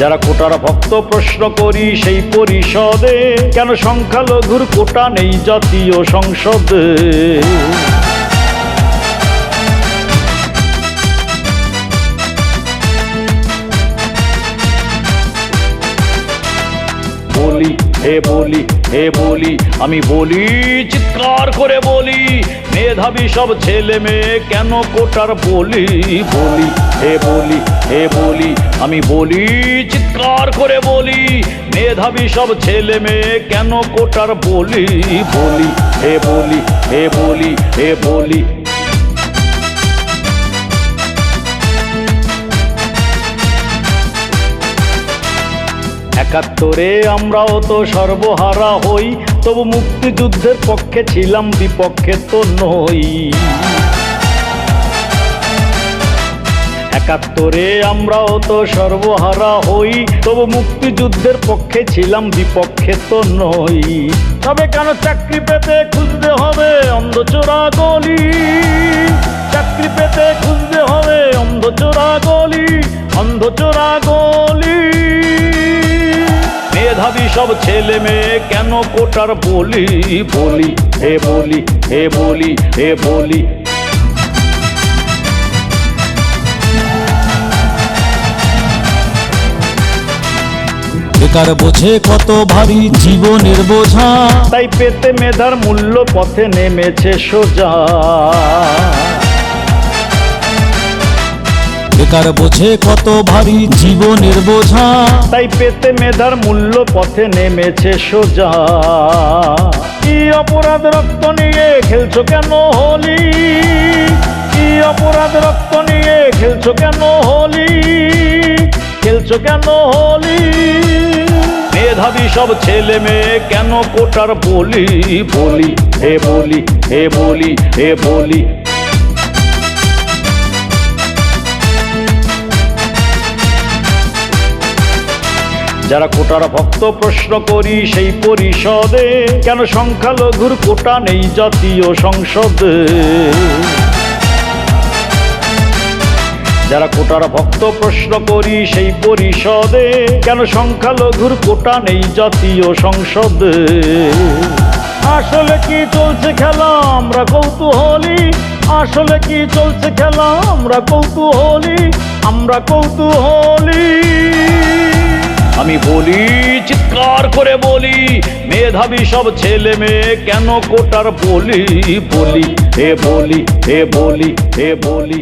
যারা কোটার ভক্ত প্রশ্ন করি সেই পরিষদে, কেন সংখ্যালঘুর কোটা নেই জাতীয় সংসদে? বলি, হে বলি হে বলি, আমি বলি, চিৎকার করে বলি মেধাবী সব ছেলে মেয়ে, কেন কোটার বলি বলি, হে বলি হে বলি, আমি বলি, চিৎকার করে বলি, মেধাবী সব ছেলে মেয়ে, কেন কোটার বলি বলি, হে বলি হে বলি হে বলি একাত্তরে আমরাও তো সর্বহারা হই, তবু মুক্তিযুদ্ধের পক্ষে ছিলাম, বিপক্ষে তো নই। একাত্তরে আমরাও তো সর্বহারা হই, তবু মুক্তিযুদ্ধের পক্ষে ছিলাম, বিপক্ষে তো নই। তবে কেন চাকরি পেতে খুঁজতে হবে, অন্ধচোরা গলি? চাকরি পেতে খুঁজতে হবে, অন্ধচোরা গলি অন্ধচোরা গলি। মেধাবী সব ছেলে মেয়ে কেন কোটার বলি বলি হে বলি হে বলি হে বলি? বেকার বোঝে কত ভারী জীবনের বোঝা। তাই পেতে মেধার মূল্য পথে নেমেছে সোজা। বেকার বোঝে কত ভারী জীবনের বোঝা। তাই পেতে মেধার মূল্য পথে নেমেছে সোজা। কি অপরাধ রক্ত নিয়ে খেলছো কেন হোলি? কি অপরাধ রক্ত নিয়ে খেলছো কেন হোলি? খেলছো কেন হোলি? মেধাবী সব ছেলে মেয়ে কেন কোটার বলি? বলি, হে বলি হে বলি হে বলি যারা কোটার ভক্ত প্রশ্ন করি সেই পরিষদে, কেন সংখ্যালঘুর কোটা নেই জাতীয় সংসদে? যারা কোটার ভক্ত প্রশ্ন করি সেই পরিষদে, কেন সংখ্যালঘুর কোটা নেই জাতীয় সংসদে? আসলে কি চলছে খেলা? আমরা কৌতূহলী। আসলে কি চলছে খেলা? আমরা কৌতূহলী। আমরা কৌতূহলী। আমি বলি, চিৎকার করে বলি, মেধাবী সব ছেলে মেয়ে কেন কোটার বলি বলি, হে বলি হে বলি হে বলি।